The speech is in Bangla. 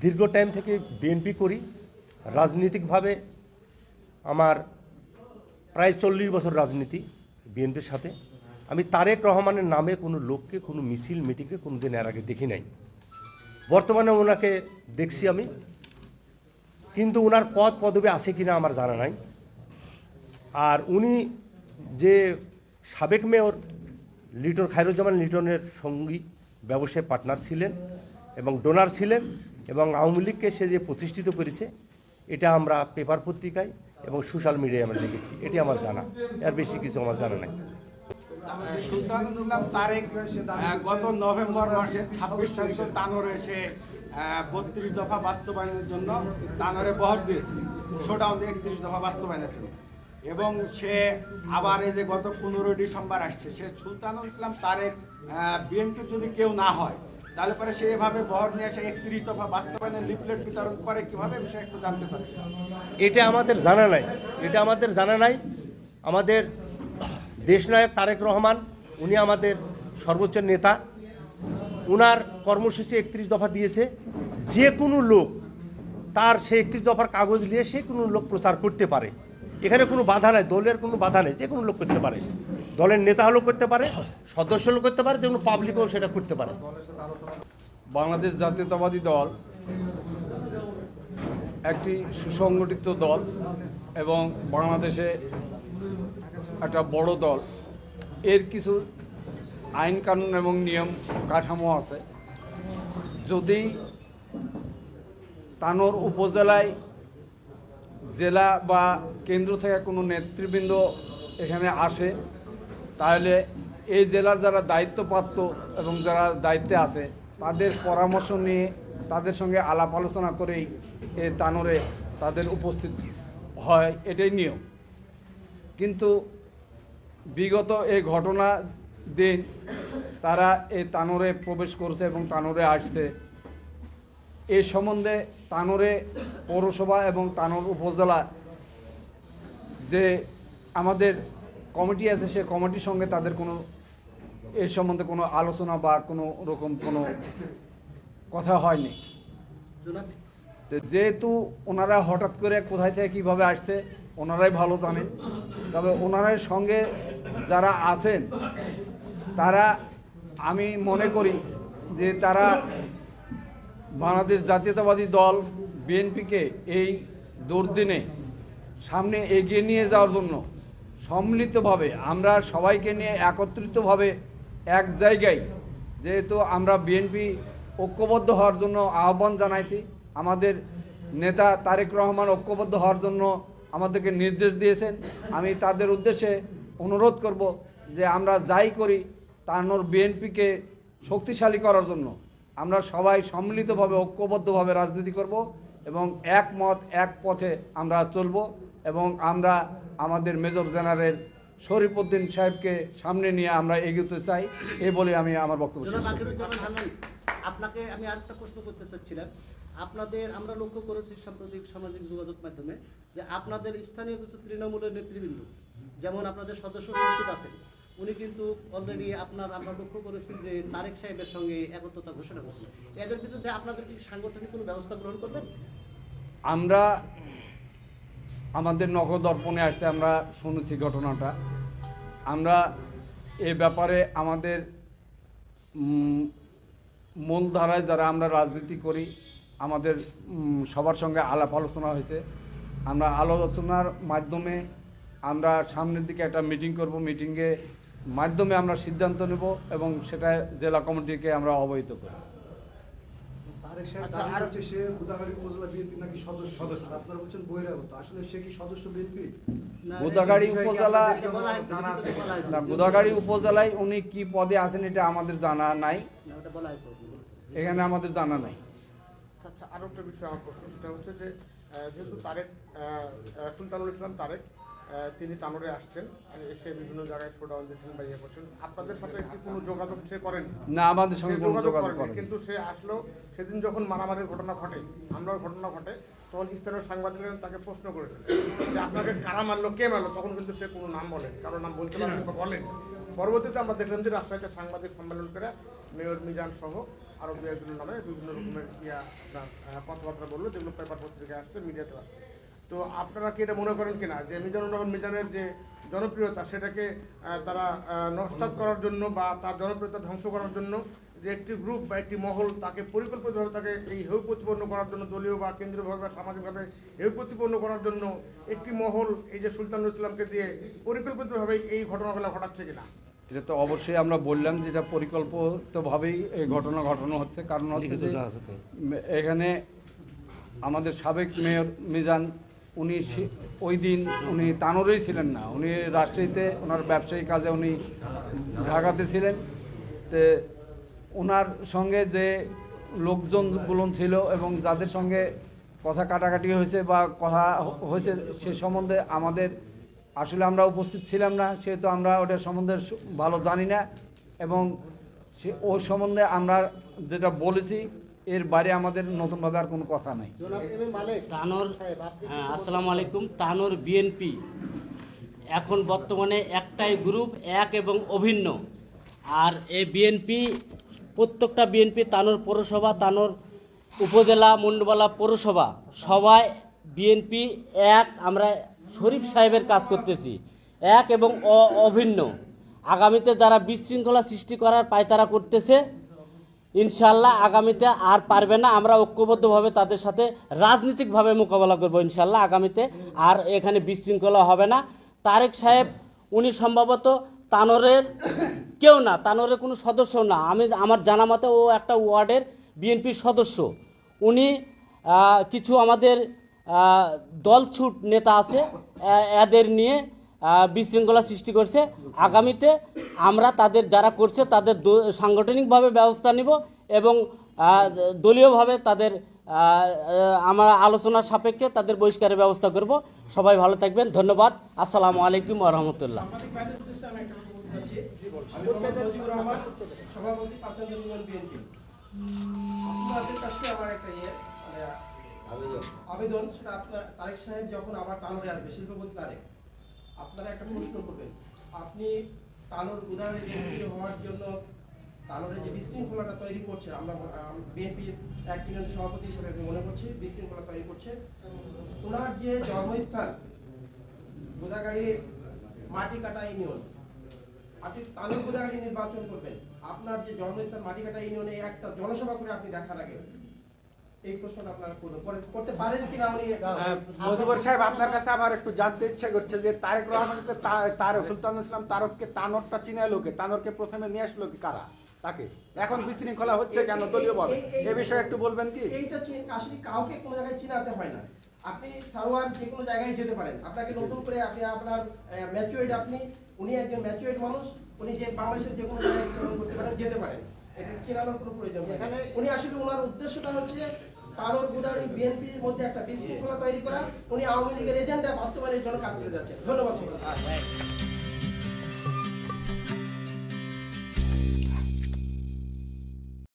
দীর্ঘ টাইম থেকে বিএনপি করি। রাজনৈতিকভাবে আমার প্রায় চল্লিশ বছর রাজনীতি বিএনপির সাথে। আমি তারেক রহমানের নামে কোনো লোককে, কোনো মিছিল মিটিংকে কোনো দিন এর আগে দেখি নাই। বর্তমানে ওনাকে দেখছি আমি। কিন্তু ওনার পদ, পদবি আছে কিনা আমার জানা নাই। আর উনি যে সাবেক মেয়র লিটন, খায়রুজ্জামান লিটনের সঙ্গী, ব্যবসায় পার্টনার ছিলেন এবং ডোনার ছিলেন এবং আওয়ামী লীগকে সে যে প্রতিষ্ঠিত করেছে, এটা আমরা পেপার পত্রিকায় এবং সোশ্যাল মিডিয়ায় আমরা দেখেছি। এটি আমার জানা। এর বেশি কিছু আমার জানা নাই। তারেক গত নভেম্বর এসে বত্রিশ দফা বাস্তবায়নের জন্য বহর শোডাউন একত্রিশ দফা বাস্তবায়নের জন্য। এবং সে আবার এই যে গত পনেরোই ডিসেম্বর আসছে, সে সুলতানুল ইসলাম তারেক বিএনপির যদি কেউ না হয় তাহলে পরে সে এভাবে বহর নিয়ে এসে একত্রিশ দফা বাস্তবায়নের লিফলেট বিতরণ করে কীভাবে বিষয়ে একটু জানতে চাচ্ছি। এটা আমাদের জানা নাই। এটা আমাদের জানা নাই। আমাদের দেশনায়ক তারেক রহমান, উনি আমাদের সর্বোচ্চ নেতা। উনার কর্মসূচি একত্রিশ দফা দিয়েছে। যে কোনো লোক তার সে একত্রিশ দফার কাগজ নিয়ে সে কোনো লোক প্রচার করতে পারে। এখানে কোনো বাধা নাই, দলের কোনো বাধা নেই যে কোনো লোক করতে পারে। দলের নেতা হলেও করতে পারে, সদস্য হলেও করতে পারে যে কোনো পাবলিকও সেটা করতে পারে। বাংলাদেশ জাতীয়তাবাদী দল, একটি সুসংগঠিত দল এবং বাংলাদেশে একটা বড় দল। এর কিছু আইন কানুন এবং নিয়ম কাঠামো আছে। যদি তানোর উপজেলায় জেলা বা কেন্দ্র থেকে কোনো নেতৃবৃন্দ এখানে আসে, তাহলে এই জেলার যারা দায়িত্বপ্রাপ্ত এবং যারা দায়িত্বে আছে, তাদের পরামর্শ নিয়ে তাদের সঙ্গে আলাপ আলোচনা করেই এ তানোরে তাদের উপস্থিত হয়, এটাই নিয়ম। কিন্তু বিগত এই ঘটনা দিন তারা এই তানোরে প্রবেশ করছে এবং তানোরে আসছে এই সম্বন্ধে তানোরে পৌরসভা এবং তানোর উপজেলা যে আমাদের কমিটি আছে, সে কমিটির সঙ্গে তাদের কোনো এই সম্বন্ধে কোনো আলোচনা বা কোনো রকম কোনো কথা হয়নি। যেহেতু ওনারা হঠাৎ করে কোথায় থেকে কীভাবে আসছে, ওনারাই ভালো জানেন তবে ওনাদের সঙ্গে যারা আছেন, তারা আমি মনে করি যে তারা বাংলাদেশ জাতীয়তাবাদী দল, বিএনপিকে এই দুর্দিনে সামনে এগিয়ে নিয়ে যাওয়ার জন্য সম্মিলিতভাবে আমরা সবাইকে নিয়ে একত্রিতভাবে এক জায়গায় যেহেতু আমরা বিএনপি ঐক্যবদ্ধ হওয়ার জন্য আহ্বান জানাইছি, আমাদের নেতা তারেক রহমান ঐক্যবদ্ধ হওয়ার জন্য আমাদেরকে নির্দেশ দিয়েছেন। আমি তাদের উদ্দেশ্যে অনুরোধ করব যে আমরা যাই করি তানোর বিএনপিকে শক্তিশালী করার জন্য। আমরা সবাই সম্মিলিতভাবে ঐক্যবদ্ধভাবে রাজনীতি করব এবং একমত এক পথে আমরা চলব এবং আমরা আমাদের মেজর জেনারেল শরীফউদ্দিন সাহেবকে সামনে নিয়ে আমরা এগোতে চাই এ বলে আমি আমার বক্তব্য আপনাকে আমি আরেকটা প্রশ্ন করতে চাচ্ছিলাম। আপনাদের আমরা লক্ষ্য করেছি সাম্প্রতিক সামাজিক যোগাযোগ মাধ্যমে যে আপনাদের স্থানীয় কিছু তৃণমূলের নেতৃবৃন্দ যেমন আপনাদের সদস্য সচিব আছেন উনি কিন্তু অলরেডি আপনার আমরা লক্ষ্য করেছি যে তারেক সাহেবের সঙ্গে একত্রতা ঘোষণা করছেন। এদের বিরুদ্ধে আপনাদের কি সাংগঠনিক কোনো ব্যবস্থা গ্রহণ করবেন? আমরা আমাদের নগদ দর্পণে আসছে, আমরা শুনেছি ঘটনাটা। আমরা এ ব্যাপারে আমাদের মূলধারায় যারা আমরা রাজনীতি করি, আমাদের সবার সঙ্গে আলাপ আলোচনা হয়েছে। আমরা আলোচনার মাধ্যমে আমরা সামনের দিকে একটা মিটিং করব। মিটিংয়ে মাধ্যমে আমরা সিদ্ধান্ত নেব এবং সেটা জেলা কমিটিকে আমরা অবহিত করব আচ্ছা, গোদাগাড়ি উপজেলায় উনি কি পদে আছেন এটা আমাদের জানা নাই। এখানে আমাদের জানা নাই। আচ্ছা আরও একটা বিষয় আমার প্রশ্ন সেটা হচ্ছে যে আহ, যেহেতু তারেক সুলতানুল ইসলাম তারেক তিনি তানোরে আসছেন এসে বিভিন্ন জায়গায় শোডাউন দিচ্ছেন বা ইয়ে করছেন। আপনাদের সাথে কি কোনো যোগাযোগ সে করেন? না আমাদের সঙ্গে কোনো যোগাযোগ করেন কিন্তু সে আসলো সেদিন যখন মারামারির ঘটনা ঘটে হামলার ঘটনা ঘটে তখন স্থানীয় সাংবাদিকরা তাকে প্রশ্ন করেছেন যে আপনাকে কারা মারলো কে মারলো? তখন কিন্তু সে কোনো নাম বলেন কারও নাম বলতে পারেন বা বলেন। পরবর্তীতে আমরা দেখলাম যে রাজশাহীতে সাংবাদিক সম্মেলন করে মেয়র মিজান সহ আরও দু একজনের নামে বিভিন্ন রকমের ইয়া কথাবার্তা বলল যেগুলো পেপার পত্রিকায় আসছে মিডিয়াতে আসছে। তো আপনারা কি এটা মনে করেন কিনা? যে মিজানুর রহমান মিজানের যে জনপ্রিয়তা সেটাকে তারা নস্বাত করার জন্য বা তার জনপ্রিয়তা ধ্বংস করার জন্য যে একটি গ্রুপ বা একটি মহল তাকে পরিকল্পিতভাবে তাকে এই হেউ প্রতিপন্ন করার জন্য দলীয় বা কেন্দ্রীয়ভাবে বা সামাজিকভাবে হেউ প্রতিপন্ন করার জন্য একটি মহল এই যে সুলতানুল ইসলামকে দিয়ে পরিকল্পিতভাবে এই ঘটনাগুলো ঘটাচ্ছে কিনা? এটা তো অবশ্যই আমরা বললাম যে এটা পরিকল্পিতভাবেই এই ঘটনা ঘটানো হচ্ছে। কারণ হচ্ছে এখানে আমাদের সাবেক মেয়র মিজান উনি ওই দিন উনি তানোরেই ছিলেন না, উনি রাজশাহীতে ওনার ব্যবসায়ী কাজে উনি ঢাকাতে ছিলেন। তে ওনার সঙ্গে যে লোকজনগুলো ছিল এবং যাদের সঙ্গে কথা কাটাকাটি হয়েছে বা কথা হয়েছে সে সম্বন্ধে আমাদের আসলে আমরা উপস্থিত ছিলাম না, সেহেতু আমরা ওটার সম্বন্ধে ভালো জানি না। এবং সে ওই সম্বন্ধে আমরা যেটা বলেছি এর বাইরে আমাদের নতুনভাবে আর কোনো কথা নাই। তানোর হ্যাঁ আসসালামু আলাইকুম। তানোর বিএনপি এখন বর্তমানে একটাই গ্রুপ এক এবং অভিন্ন। আর এই বিএনপি প্রত্যেকটা বিএনপি তানোর পৌরসভা তানোর উপজেলা মন্ডবালা পৌরসভা সবাই বিএনপি এক। আমরা শরীফ সাহেবের কাজ করতেছি। এক এবং অভিন্ন। আগামীতে যারা বিশৃঙ্খলা সৃষ্টি করার পায়তারা করতেছে ইনশাল্লাহ আগামীতে আর পারবে না। আমরা ঐক্যবদ্ধভাবে তাদের সাথে রাজনৈতিকভাবে মোকাবেলা করব ইনশাল্লাহ আগামীতে। আর এখানে বিশৃঙ্খলা হবে না। তারেক সাহেব, উনি সম্ভবত তানোরের কেউ না, তানোরের কোনো সদস্য না। আমি, আমার জানা মতে ও একটা ওয়ার্ডের বিএনপির সদস্য। উনি কিছু আমাদের দলছুট নেতা আছে এদের নিয়ে বিশৃঙ্খলা সৃষ্টি করছে। আগামীতে আমরা তাদের যারা করছে, তাদের সাংগঠনিকভাবে ব্যবস্থা নিব এবং দলীয়ভাবে তাদের আমরা আলোচনার সাপেক্ষে তাদের বহিষ্কারের ব্যবস্থা করব। সবাই ভালো থাকবেন। ধন্যবাদ। আসসালামু আলাইকুম রহমতুল্লাহ। আবেদন। সেটা আপনার, তারেক সাহেব যখন আমার তানোরে আসবে, শিল্পপতি তারেক। আপনারা একটা প্রশ্ন করবেন। আপনি তানোর উদাহরণে বিএনপি হওয়ার জন্য তানোরে যে বিশৃঙ্খলাটা তৈরি করছে, আমরা বিএনপির এক সভাপতি হিসেবে মনে করছি বিশৃঙ্খলা তৈরি করছে। ওনার যে জন্মস্থান গোদাগাড়ির মাটি কাটা ইউনিয়ন, আপনি তালুক গোদাগাড়ি নির্বাচন করবেন। আপনার যে জন্মস্থান মাটি কাটা ইউনিয়নে একটা জনসভা করে আপনি দেখার আগে। এই প্রশ্নটা আপনারা করতে পারেন কিনা উনি হ্যাঁ, সাহেব আপনার কাছে আমার একটু জানতে ইচ্ছা করছে যে তারেক রহমান তারেক সুলতানুল ইসলাম তারককে তানরটা চিনায় লোকে তানরকে প্রথমে নিয়ে আসলো কি? কারা? তাকে? এখন বিশৃঙ্খলা হচ্ছে কেন? দলীয় এই- এ বিষয়ে একটু বলবেন কি? এইটা আসলে কাউকে কোনো জায়গায় চিনাতে হয় না। আপনি সারোয়ার যে কোনো জায়গায় যেতে পারেন। আপনাকে নতুন করে আপনি আপনার ম্যাচুয়েড আপনি উনি একজন ম্যাচুয়েড মানুষ উনি যে বাংলাদেশের যে কোনো জায়গায় করতে পারেন যেতে পারেন। এটা চেনানোর কোনো প্রয়োজন এখানে উনি আসলে ওনার উদ্দেশ্যটা হচ্ছে গুদারি বিএনপির মধ্যে একটা বিশৃঙ্খলা তৈরি করা। উনি আওয়ামী লীগের এজেন্ডা বাস্তবায়নের জন্য কাজ করে যাচ্ছেন। ধন্যবাদ।